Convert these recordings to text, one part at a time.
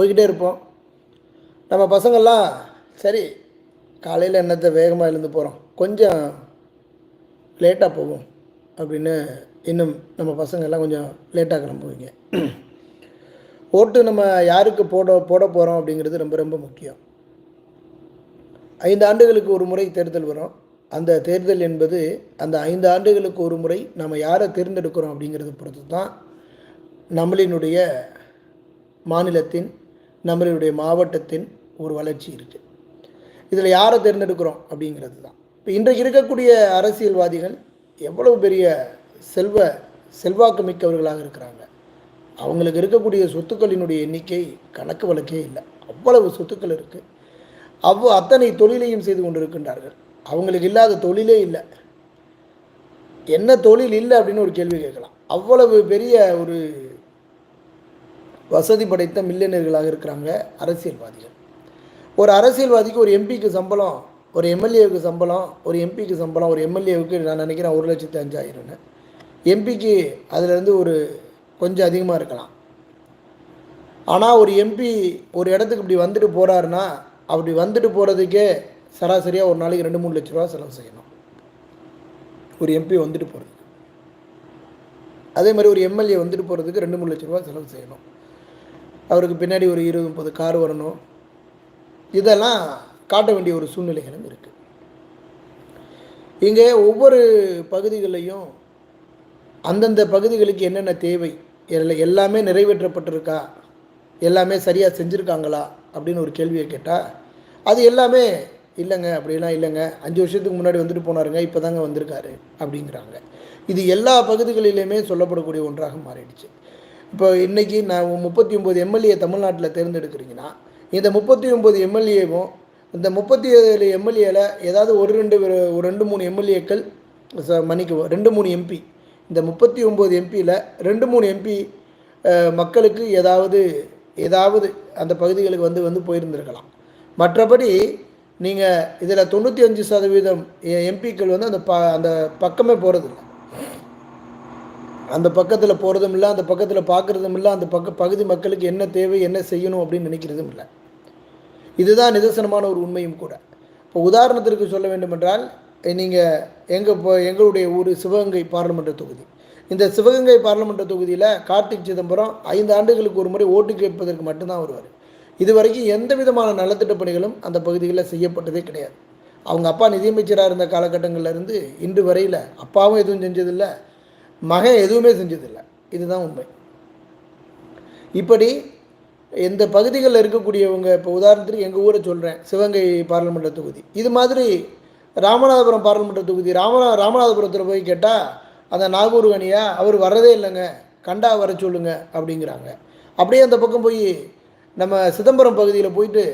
போய்கிட்டே இருப்போம். நம்ம பசங்கள்லாம் சரி காலையில் என்னத்தை வேகமாக எழுந்து போகிறோம் கொஞ்சம் லேட்டாக போவோம் அப்படின்னு இன்னும் நம்ம பசங்கள்லாம் கொஞ்சம் லேட்டாக கிளம்புவீங்க. ஓட்டு நம்ம யாருக்கு போட போட போகிறோம் அப்படிங்கிறது ரொம்ப ரொம்ப முக்கியம். ஐந்து ஆண்டுகளுக்கு ஒரு முறை தேர்தல் வரும். அந்த தேர்தல் என்பது அந்த ஐந்து ஆண்டுகளுக்கு ஒரு முறை நம்ம யாரை தேர்ந்தெடுக்கிறோம் அப்படிங்கிறத பொறுத்து தான் நம்மளினுடைய மாநிலத்தின் நம்மளுடைய மாவட்டத்தின் ஒரு வளர்ச்சி இருக்குது இதில் யாரை தேர்ந்தெடுக்கிறோம்? அப்படிங்கிறது தான். இப்போ இன்றைக்கு இருக்கக்கூடிய அரசியல்வாதிகள் எவ்வளவு பெரிய செல்வ செல்வாக்கு மிக்கவர்களாக இருக்கிறாங்க. அவங்களுக்கு இருக்கக்கூடிய சொத்துக்களினுடைய எண்ணிக்கை கணக்கு வழக்கே இல்லை. அவ்வளவு சொத்துக்கள் இருக்குது அவ்வளோ அத்தனை தொழிலையும் செய்து கொண்டிருக்கின்றார்கள். அவங்களுக்கு இல்லாத தொழிலே இல்லை. என்ன தொழில் இல்லை அப்படின்னு ஒரு கேள்வி கேட்கலாம். அவ்வளவு பெரிய ஒரு வசதி படைத்த மில்லியனர்களாக இருக்கிறாங்க அரசியல்வாதிகள். ஒரு அரசியல்வாதிக்கு ஒரு எம்பிக்கு சம்பளம் ஒரு எம்எல்ஏவுக்கு சம்பளம் ஒரு எம்பிக்கு சம்பளம் ஒரு எம்எல்ஏவுக்கு நான் நினைக்கிறேன் ஒரு லட்சத்து அஞ்சாயிரம்னு. எம்பிக்கு அதுலேருந்து ஒரு கொஞ்சம் அதிகமாக இருக்கலாம். ஆனால் ஒரு எம்பி ஒரு இடத்துக்கு இப்படி வந்துட்டு போகிறாருன்னா அப்படி வந்துட்டு போகிறதுக்கே சராசரியாக ஒரு நாளைக்கு ரெண்டு மூணு லட்ச ரூபா செலவு செய்யணும். ஒரு எம்பி வந்துட்டு போகிறதுக்கு அதே மாதிரி ஒரு எம்எல்ஏ வந்துட்டு போகிறதுக்கு ரெண்டு மூணு லட்ச ரூபா செலவு செய்யணும். அவருக்கு பின்னாடி ஒரு இருபது முப்பது கார் வரணும். இதெல்லாம் காட்ட வேண்டிய ஒரு சூழ்நிலைகளும் இருக்குது இங்கே ஒவ்வொரு பகுதிகளையும் அந்தந்த பகுதிகளுக்கு என்னென்ன தேவை எல்லாமே நிறைவேற்றப்பட்டிருக்கா எல்லாமே சரியாக செஞ்சுருக்காங்களா அப்படின்னு ஒரு கேள்வியை கேட்டால் அது எல்லாமே இல்லைங்க அப்படிலாம் இல்லைங்க. அஞ்சு வருஷத்துக்கு முன்னாடி வந்துட்டு போனாருங்க இப்போ தாங்க வந்திருக்காரு அப்படிங்கிறாங்க. இது எல்லா பகுதிகளிலுமே சொல்லப்படக்கூடிய ஒன்றாக மாறிடுச்சு. இப்போ இன்றைக்கி நான் முப்பத்தி ஒம்பது எம்எல்ஏ தமிழ்நாட்டில் தேர்ந்தெடுக்கிறீங்கன்னா இந்த முப்பத்தி ஒம்பது எம்எல்ஏவும் இந்த முப்பத்தி ஏழு எம்எல்ஏல ஏதாவது ஒரு ரெண்டு ஒரு- ஒரு ரெண்டு மூணு எம்எல்ஏக்கள் மன்னிக்குவோம் ரெண்டு மூணு எம்பி இந்த முப்பத்தி ஒம்பது எம்பியில் ரெண்டு மூணு எம்பி மக்களுக்கு ஏதாவது ஏதாவது அந்த பகுதிகளுக்கு வந்து வந்து போயிருந்திருக்கலாம். மற்றபடி நீங்கள் இதில் தொண்ணூற்றி அஞ்சு சதவீதம் எம்பிக்கள் வந்து அந்த ப அந்த பக்கமே போகிறதில்ல அந்த பக்கத்தில் போகிறதும் இல்லை அந்த பக்கத்தில் பார்க்குறதும் இல்லை அந்த பக்க பகுதி மக்களுக்கு என்ன தேவை என்ன செய்யணும் அப்படின்னு நினைக்கிறதும் இல்லை. இதுதான் நிதர்சனமான ஒரு உண்மையும் கூட. இப்போ உதாரணத்திற்கு சொல்ல வேண்டுமென்றால் நீங்கள் எங்கள் இப்போ எங்களுடைய ஊர் சிவகங்கை பாராளுமன்ற தொகுதி. இந்த சிவகங்கை பாராளுமன்ற தொகுதியில் கார்த்திக் சிதம்பரம் ஐந்து ஆண்டுகளுக்கு ஒரு முறை ஓட்டு கேட்பதற்கு மட்டும்தான் வருவார். இதுவரைக்கும் எந்த விதமான நலத்திட்ட பணிகளும் அந்த பகுதிகளில் செய்யப்பட்டதே கிடையாது. அவங்க அப்பா நிதியமைச்சராக இருந்த காலகட்டங்கள்ல இருந்து இன்று வரையில் அப்பாவும் எதுவும் செஞ்சதில்லை. மகன் எதுவுமே செஞ்சதில்லை. இதுதான் உண்மை. இப்படி இந்த பகுதிகளில் இருக்கக்கூடியவங்க இப்போ உதாரணத்துக்கு எங்கள் ஊரை சொல்கிறேன் சிவகங்கை பாராளுமன்ற தொகுதி. இது மாதிரி ராமநாதபுரம் பாராளுமன்ற தொகுதி ராமநா ராமநாதபுரத்தில் போய் கேட்டால் அந்த நாகூர் கனியா அவர் வர்றதே இல்லைங்க கண்டா வர சொல்லுங்க அப்படிங்கிறாங்க. அப்படியே அந்த பக்கம் போய் நம்ம சிதம்பரம் பகுதியில் போயிட்டு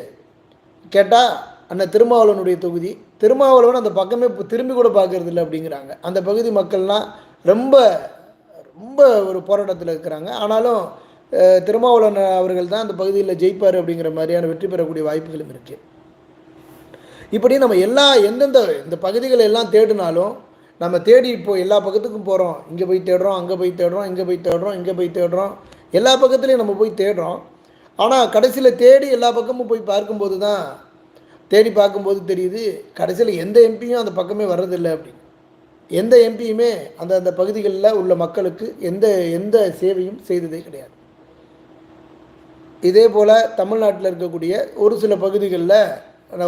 கேட்டால் அண்ணன் திருமாவளவனுடைய தொகுதி. திருமாவளவன் அந்த பக்கமே திரும்பி கூட பார்க்கறது இல்லை அப்படிங்கிறாங்க. அந்த பகுதி மக்கள்லாம் ரொம்ப ரொம்ப ஒரு போராட்டத்தில் இருக்கிறாங்க. ஆனாலும் திருமாவளவன் அவர்கள் தான் அந்த பகுதியில் ஜெயிப்பார் அப்படிங்கிற மாதிரியான வெற்றி பெறக்கூடிய வாய்ப்புகளும் இருக்குது இப்படி நம்ம எல்லா எந்தெந்த இந்த பகுதிகளை எல்லாம் தேடினாலும் நம்ம தேடி இப்போ எல்லா பக்கத்துக்கும் போகிறோம் இங்கே போய் தேடுறோம் அங்கே போய் தேடுறோம் இங்கே போய் தேடுறோம் இங்கே போய் தேடுறோம். எல்லா பக்கத்துலேயும் நம்ம போய் தேடுறோம். ஆனால் கடைசியில் தேடி எல்லா பக்கமும் போய் பார்க்கும்போது தான் தேடி பார்க்கும்போது தெரியுது கடைசியில் எந்த எம்பியும் அந்த பக்கமே வர்றதில்லை அப்படின்னு. எந்த எம்பியுமே அந்த அந்த பகுதிகளில் உள்ள மக்களுக்கு எந்த எந்த சேவையும் செய்ததே கிடையாது. இதே போல் தமிழ்நாட்டில் இருக்கக்கூடிய ஒரு சில பகுதிகளில்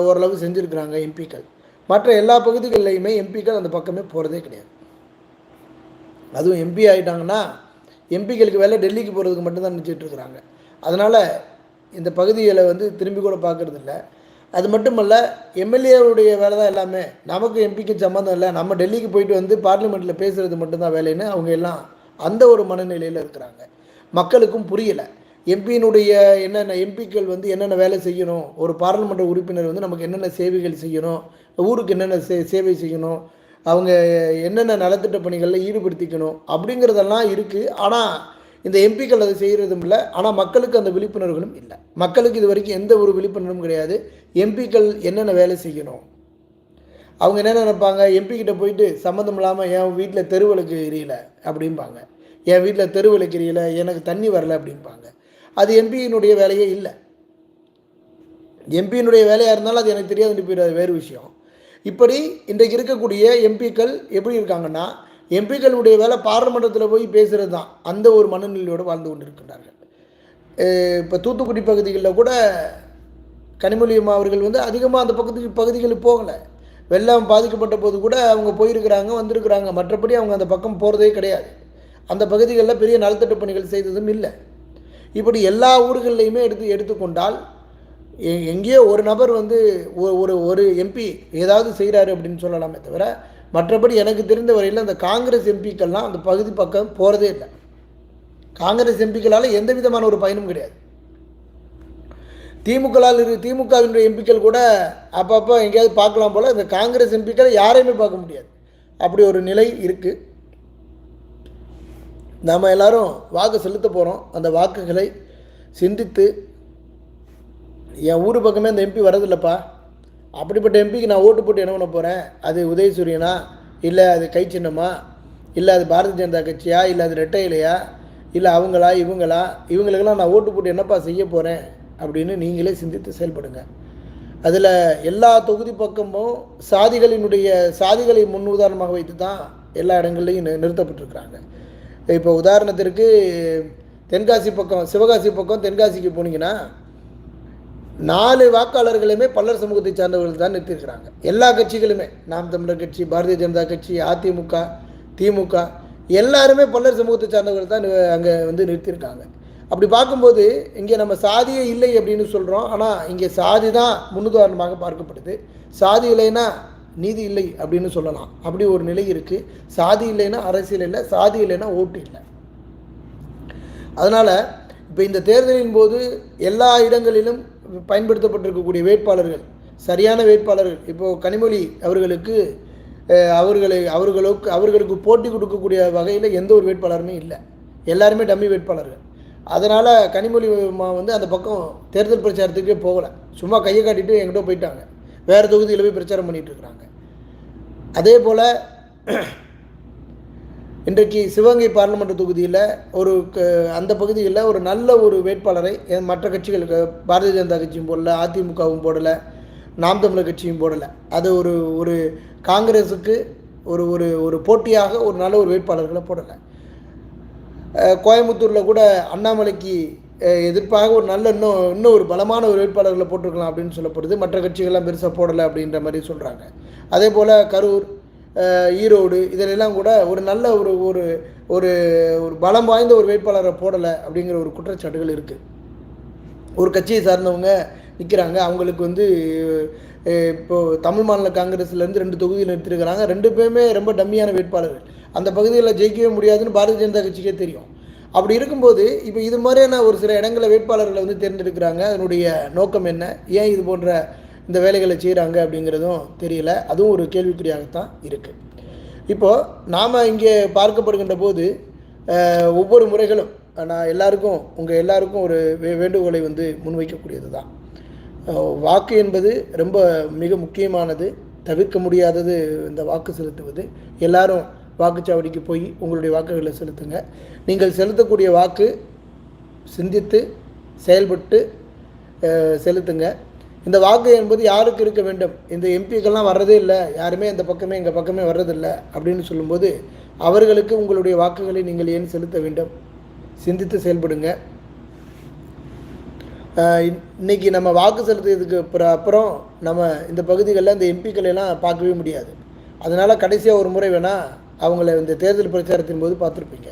ஓரளவு செஞ்சுருக்கிறாங்க எம்பிக்கள் மற்ற எல்லா பகுதிகளிலையுமே எம்பிக்கள் அந்த பக்கமே போகிறதே கிடையாது. அதுவும் எம்பி ஆகிட்டாங்கன்னா எம்பிக்களுக்கு வேலை டெல்லிக்கு போகிறதுக்கு மட்டும்தான் நினச்சிட்டு இருக்கிறாங்க. அதனால் இந்த பகுதிகளை வந்து திரும்பி கூட பார்க்குறதில்ல. அது மட்டும் இல்லை எம்எல்ஏவுடைய வேலை தான் எல்லாமே. நமக்கு எம்பிக்கு சம்மந்தம் இல்லை. நம்ம டெல்லிக்கு போயிட்டு வந்து பார்லிமெண்ட்டில் பேசுகிறது மட்டும்தான் வேலைன்னு அவங்க எல்லாம் அந்த ஒரு மனநிலையில் இருக்கிறாங்க. மக்களுக்கும் புரியலை. எம்பியினுடைய என்னென்ன எம்பிக்கள் வந்து என்னென்ன வேலை செய்யணும்? ஒரு பாராளுமன்ற உறுப்பினர் வந்து நமக்கு என்னென்ன சேவைகள் செய்யணும்? ஊருக்கு என்னென்ன சே சேவை செய்யணும்? அவங்க என்னென்ன நலத்திட்ட பணிகளில் ஈடுபடுத்திக்கணும்? அப்படிங்கிறதெல்லாம் இருக்குது ஆனால் இந்த எம்பிக்கள் அதை செய்கிறதும் இல்லை. ஆனால் மக்களுக்கு அந்த விழிப்புணர்வுகளும் இல்லை. மக்களுக்கு இது வரைக்கும் எந்த ஒரு விழிப்புணர்வும் கிடையாது. எம்பிக்கள் என்னென்ன வேலை செய்யணும்? அவங்க என்ன நினைப்பாங்க? எம்பிக்கிட்ட போயிட்டு சம்மந்தம் இல்லாமல் என் வீட்டில் தெருவிளக்கு எரியல அப்படிம்பாங்க. என் வீட்டில் தெருவிளக்கு எரியல எனக்கு தண்ணி வரல அப்படிம்பாங்க. அது எம்பியினுடைய வேலையே இல்லை. எம்பியினுடைய வேலையாக இருந்தாலும் அது எனக்கு தெரியாது போயிடாது வேறு விஷயம். இப்படி இன்றைக்கு இருக்கக்கூடிய எம்பிக்கள் எப்படி இருக்காங்கன்னா எம்பிக்களுடைய வேலை பாராளுமன்றத்தில் போய் பேசுகிறது தான் அந்த ஒரு மனநிலையோடு வாழ்ந்து கொண்டிருக்கின்றார்கள். இப்போ தூத்துக்குடி பகுதிகளில் கூட கனிமொழி அவர்கள் வந்து அதிகமாக அந்த பக்கத்துக்கு பகுதிகளுக்கு போகலை. வெள்ளம் பாதிக்கப்பட்ட போது கூட அவங்க போயிருக்கிறாங்க வந்திருக்கிறாங்க. மற்றபடி அவங்க அந்த பக்கம் போகிறதே கிடையாது. அந்த பகுதிகளில் பெரிய நலத்திட்ட பணிகள் செய்ததும் இல்லை. இப்படி எல்லா ஊர்கள்லையுமே எடுத்து எடுத்துக்கொண்டால் எ- எங்கேயோ ஒரு நபர் வந்து ஒ- ஒரு ஒரு எம்பி ஏதாவது செய்கிறாரு அப்படின்னு சொல்லலாமே தவிர மற்றபடி எனக்கு தெரிந்த வரையில் அந்த காங்கிரஸ் எம்பிக்கள்லாம் அந்த பகுதி பக்கம் போகிறதே இல்லை. காங்கிரஸ் எம்பிக்களால் எந்த விதமான ஒரு பயனும் கிடையாது. திமுகலால் இரு திமுகவினுடைய எம்பிக்கள் கூட அப்பப்போ எங்கேயாவது பார்க்கலாம் போல் இந்த காங்கிரஸ் எம்பிக்கள் யாரையுமே பார்க்க முடியாது. அப்படி ஒரு நிலை இருக்குது நாம் எல்லோரும் வாக்கு செலுத்த போகிறோம் அந்த வாக்குகளை சிந்தித்து என் ஊர் பக்கமே அந்த எம்பி வரதில்லப்பா அப்படிப்பட்ட எம்பிக்கு நான் ஓட்டு போட்டு என்ன பண்ண போகிறேன் அது உதயசூரியனா இல்லை அது கை சின்னமா? இல்லை அது பாரதிய ஜனதா கட்சியா? இல்லை அது ரெட்டை இலையா? இல்லை அவங்களா இவங்களா? இவங்களுக்கெல்லாம் நான் ஓட்டு போட்டு என்னப்பா செய்ய போகிறேன் அப்படின்னு நீங்களே சிந்தித்து செயல்படுங்க. அதில் எல்லா தொகுதி பக்கமும் சாதிகளினுடைய சாதிகளை முன் உதாரணமாக வைத்து தான் எல்லா இடங்கள்லையும் நி- நிறுத்தப்பட்டிருக்கிறாங்க. இப்போ உதாரணத்திற்கு தென்காசி பக்கம் சிவகாசி பக்கம் தென்காசிக்கு போனீங்கன்னா நாலு வாக்காளர்களுமே பல்லர் சமூகத்தை சார்ந்தவர்கள் தான் நிறுத்தியிருக்கிறாங்க. எல்லா கட்சிகளுமே நாம் தமிழர் கட்சி பாரதிய ஜனதா கட்சி அதிமுக திமுக எல்லாருமே பல்லர் சமூகத்தை சார்ந்தவர்கள் தான் அங்கே வந்து நிறுத்தியிருக்காங்க. அப்படி பார்க்கும்போது இங்கே நம்ம சாதியே இல்லை அப்படின்னு சொல்கிறோம் ஆனால் இங்கே சாதி தான் முன்னுதாரணமாக பார்க்கப்படுது சாதி இல்லைன்னா நீதி இல்லை அப்படின்னு சொல்லலாம். அப்படி ஒரு நிலை இருக்குது சாதி இல்லைன்னா அரசியல் இல்லை. சாதி இல்லைன்னா ஓட்டு இல்லை. அதனால் இப்போ இந்த தேர்தலின் போது எல்லா இடங்களிலும் பயன்படுத்தப்பட்டிருக்கக்கூடிய வேட்பாளர்கள் சரியான வேட்பாளர்கள் இப்போது கனிமொழி அவர்களுக்கு அவர்களை அவர்களுக்கு அவர்களுக்கு போட்டி கொடுக்கக்கூடிய வகையில் எந்த ஒரு வேட்பாளருமே இல்லை. எல்லாருமே டம்மி வேட்பாளர்கள். அதனால் கனிமொழி வந்து அந்த பக்கம் தேர்தல் பிரச்சாரத்துக்கே போகலை. சும்மா கையை காட்டிட்டு எங்கிட்ட போயிட்டாங்க. வேறு தொகுதியில் போய் பிரச்சாரம் பண்ணிகிட்ருக்குறாங்க அதே போல் இன்றைக்கு சிவகங்கை பார்லிமெண்ட் தொகுதியில் ஒரு க- அந்த பகுதியில் ஒரு நல்ல ஒரு வேட்பாளரை மற்ற கட்சிகளுக்கு பாரதிய ஜனதா கட்சியும் போடல அதிமுகவும் போடலை நாம் தமிழர் கட்சியும் போடலை. அது ஒரு ஒரு காங்கிரஸுக்கு ஒரு ஒரு ஒரு போட்டியாக ஒரு நல்ல ஒரு வேட்பாளர்களை போடலை. கோயம்புத்தூரில் கூட அண்ணாமலைக்கு எதிர்ப்பாக ஒரு நல்ல இன்னும் இன்னும் ஒரு பலமான ஒரு வேட்பாளர்களை போட்டிருக்கலாம் அப்படின்னு சொல்லப்படுது. மற்ற கட்சிகள்லாம் பெருசாக போடலை அப்படின்ற மாதிரி சொல்கிறாங்க அதே போல் கரூர் ஈரோடு இதிலெல்லாம் கூட ஒரு நல்ல ஒரு ஒரு ஒரு ஒரு பலம் வாய்ந்த ஒரு வேட்பாளரை போடலை அப்படிங்கிற ஒரு குற்றச்சாட்டுகள் இருக்குது ஒரு கட்சியை சார்ந்தவங்க நிற்கிறாங்க அவங்களுக்கு வந்து இப்போது தமிழ் மாநில காங்கிரஸ்லேருந்து ரெண்டு தொகுதியில் நிறுத்திருக்கிறாங்க. ரெண்டு பேருமே ரொம்ப டம்மியான வேட்பாளர்கள். அந்த பகுதியில் ஜெயிக்கவே முடியாதுன்னு பாரதிய ஜனதா கட்சிக்கே தெரியும். அப்படி இருக்கும்போது இப்போ இது மாதிரியான ஒரு சில இடங்களில் வேட்பாளர்களை வந்து தேர்ந்தெடுக்கிறாங்க. அதனுடைய நோக்கம் என்ன? ஏன் இது போன்ற இந்த வேலைகளை செய்கிறாங்க அப்படிங்கிறதும் தெரியல. அதுவும் ஒரு கேள்விக்குறியாகத்தான் இருக்குது இப்போது நாம் இங்கே பார்க்கப்படுகின்ற போது ஒவ்வொரு முறைகளும் நான் எல்லாருக்கும் உங்கள் எல்லாருக்கும் ஒரு வே வேண்டுகோளை வந்து முன்வைக்கக்கூடியது தான் வாக்கு என்பது ரொம்ப மிக முக்கியமானது. தவிர்க்க முடியாதது இந்த வாக்கு செலுத்துவது. எல்லாரும் வாக்குச்சாவடிக்கு போய் உங்களுடைய வாக்குகளை செலுத்துங்க. நீங்கள் செலுத்தக்கூடிய வாக்கு சிந்தித்து செயல்பட்டு செலுத்துங்க. இந்த வாக்கு என்பது யாருக்கு இருக்க வேண்டும்? இந்த எம்பிக்கெல்லாம் வர்றதே இல்லை. யாருமே இந்த பக்கமே எங்கள் பக்கமே வர்றதில்லை அப்படின்னு சொல்லும்போது அவர்களுக்கு உங்களுடைய வாக்குகளை நீங்கள் ஏன் செலுத்த வேண்டும்? சிந்தித்து செயல்படுங்க. இன்றைக்கி இன்- இன்னைக்கு நம்ம வாக்கு செலுத்தியதுக்கு அப்புறம் நம்ம இந்த பகுதிகளில் இந்த எம்பிக்களை எல்லாம் பார்க்கவே முடியாது. அதனால் கடைசியாக ஒரு முறை வேணால் அவங்கள இந்த தேர்தல் பிரச்சாரத்தின் போது பார்த்துருப்பீங்க.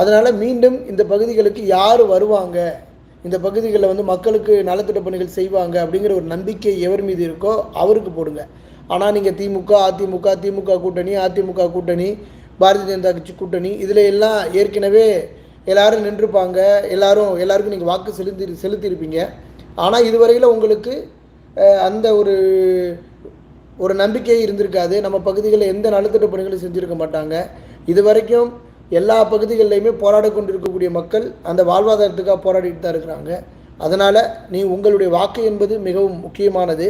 அதனால் மீண்டும் இந்த பகுதிகளுக்கு யார் வருவாங்க? இந்த பகுதிகளில் வந்து மக்களுக்கு நலத்திட்ட பணிகள் செய்வாங்க அப்படிங்கிற ஒரு நம்பிக்கை எவர் மீது இருக்கோ அவருக்கு போடுங்க. ஆனால் நீங்கள் திமுக அதிமுக திமுக கூட்டணி அதிமுக கூட்டணி பாரதிய ஜனதா கட்சி கூட்டணி இதில் எல்லாம் ஏற்கனவே எல்லாரும் நின்றுப்பாங்க. எல்லாரும் எல்லாருக்கும் நீங்கள் வாக்கு செலுத்தி செலுத்தியிருப்பீங்க. ஆனால் இதுவரையில் உங்களுக்கு அந்த ஒரு ஒரு நம்பிக்கையே இருந்திருக்காது. நம்ம பகுதிகளில் எந்த நலத்திட்ட பணிகளும் செஞ்சுருக்க மாட்டாங்க. இது வரைக்கும் எல்லா பகுதிகளிலையுமே போராட கொண்டிருக்கக்கூடிய மக்கள் அந்த வாழ்வாதாரத்துக்காக போராடிட்டு தான் இருக்கிறாங்க. அதனால் நீ உங்களுடைய வாக்கு என்பது மிகவும் முக்கியமானது.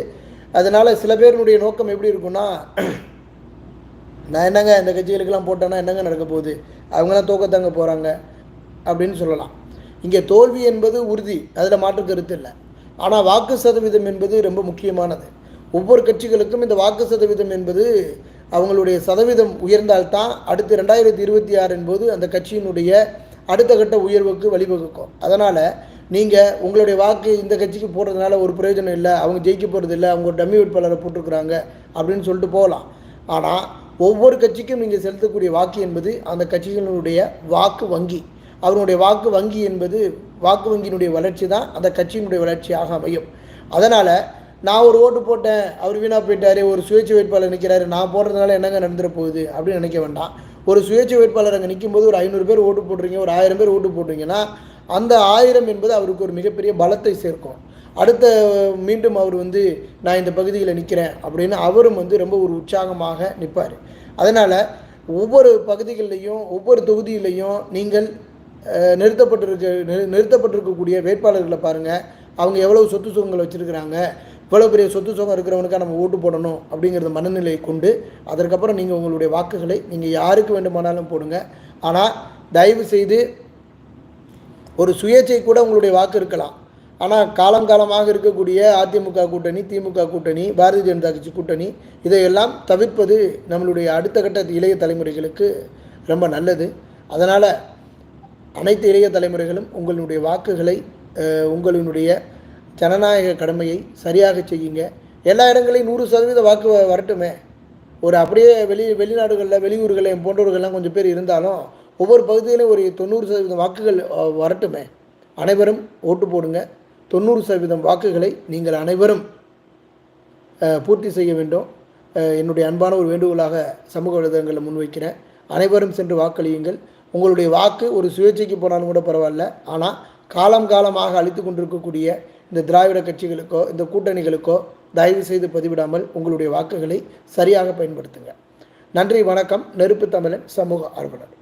அதனால் சில பேருடைய நோக்கம் எப்படி இருக்குன்னா நான் என்னங்க இந்த கட்சிகளுக்கெல்லாம் போட்டேன்னா என்னங்க நடக்க போகுது? அவங்களாம் தோக்கத்தாங்க போகிறாங்க அப்படின்னு சொல்லலாம். இங்கே தோல்வி என்பது உறுதி. அதில் மாற்று கருத்து இல்லை. ஆனால் வாக்கு சதவீதம் என்பது ரொம்ப முக்கியமானது. ஒவ்வொரு கட்சிகளுக்கும் இந்த வாக்கு சதவீதம் என்பது அவங்களுடைய சதவீதம் உயர்ந்தால்தான் அடுத்து ரெண்டாயிரத்தி இருபத்தி ஆறின் போது அந்த கட்சியினுடைய அடுத்த கட்ட உயர்வுக்கு வழிவகுக்கும். அதனால் நீங்கள் உங்களுடைய வாக்கு இந்த கட்சிக்கு போடுறதுனால ஒரு பிரயோஜனம் இல்லை அவங்க ஜெயிக்க போகிறது இல்லை அவங்க ஒரு டம்மி வேட்பாளரை போட்டிருக்கிறாங்க அப்படின்னு சொல்லிட்டு போகலாம். ஆனால் ஒவ்வொரு கட்சிக்கும் நீங்கள் செலுத்தக்கூடிய வாக்கு என்பது அந்த கட்சிகளினுடைய வாக்கு வங்கி. அவனுடைய வாக்கு வங்கி என்பது வாக்கு வங்கியினுடைய வளர்ச்சி தான் அந்த கட்சியினுடைய வளர்ச்சியாக அமையும். அதனால் நான் ஒரு ஓட்டு போட்டேன் அவர் வீணாக போயிட்டாரு ஒரு சுயேட்சை வேட்பாளர் நிற்கிறாரு நான் போடுறதுனால என்னங்க நடந்துட போகுது அப்படின்னு நினைக்க வேண்டாம். ஒரு சுயேட்சை வேட்பாளர் அங்கே நிற்கும்போது ஒரு ஐநூறு பேர் ஓட்டு போட்டுருங்க ஒரு ஆயிரம் பேர் ஓட்டு போடுறீங்கன்னா அந்த ஆயிரம் என்பது அவருக்கு ஒரு மிகப்பெரிய பலத்தை சேர்க்கும். அடுத்த மீண்டும் அவர் வந்து நான் இந்த பகுதியில் நிற்கிறேன் அப்படின்னு அவரும் வந்து ரொம்ப ஒரு உற்சாகமாக நிற்பார் அதனால் ஒவ்வொரு பகுதிகளிலையும் ஒவ்வொரு தொகுதியிலையும் நீங்கள் நிறுத்தப்பட்டிருக்க நிறு- நிறுத்தப்பட்டிருக்கக்கூடிய வேட்பாளர்களை பாருங்கள் அவங்க எவ்வளவு சொத்து சுகங்கள் வச்சுருக்கிறாங்க. இவ்வளோ பெரிய சொத்து சுகம் இருக்கிறவனுக்காக நம்ம ஓட்டு போடணும் அப்படிங்கிறத மனநிலையை கொண்டு அதற்கப்புறம் நீங்கள் உங்களுடைய வாக்குகளை நீங்கள் யாருக்கு வேண்டுமானாலும் போடுங்க. ஆனால் தயவு செய்து ஒரு சுயேச்சை கூட உங்களுடைய வாக்கு இருக்கலாம். ஆனால் காலம் காலமாக இருக்கக்கூடிய அதிமுக கூட்டணி திமுக கூட்டணி பாரதிய ஜனதா கட்சி கூட்டணி இதையெல்லாம் தவிர்ப்பது நம்மளுடைய அடுத்த கட்ட இளைய தலைமுறைகளுக்கு ரொம்ப நல்லது. அதனால் அனைத்து இளைய தலைமுறைகளும் உங்களுடைய வாக்குகளை உங்களினுடைய ஜனநாயக கடமையை சரியாக செய்யுங்க. எல்லா இடங்களையும் நூறு சதவீத வாக்கு வரட்டுமே. ஒரு அப்படியே வெளி வெளிநாடுகளில் வெளியூர்களில் என் போன்றவர்கள்லாம் கொஞ்சம் பேர் இருந்தாலும் ஒவ்வொரு பகுதியிலும் ஒரு தொண்ணூறு சதவீதம் வாக்குகள் வரட்டுமே. அனைவரும் ஓட்டு போடுங்க. தொண்ணூறு சதவீதம் வாக்குகளை நீங்கள் அனைவரும் பூர்த்தி செய்ய வேண்டும். என்னுடைய அன்பான ஒரு வேண்டுகோளாக சமூக வலைதளங்களில் முன்வைக்கிறேன். அனைவரும் சென்று வாக்களியுங்கள். உங்களுடைய வாக்கு ஒரு சுயேட்சைக்கு போனாலும் கூட பரவாயில்ல. ஆனால் காலம் காலமாக அழித்து கொண்டிருக்கக்கூடிய இந்த திராவிட கட்சிகளுக்கோ இந்த கூட்டணிகளுக்கோ தயவு செய்து பதிவிடாமல் உங்களுடைய வாக்குகளை சரியாக பயன்படுத்துங்க. நன்றி வணக்கம். நெருப்பு தமிழன் சமூக ஆர்வலர்.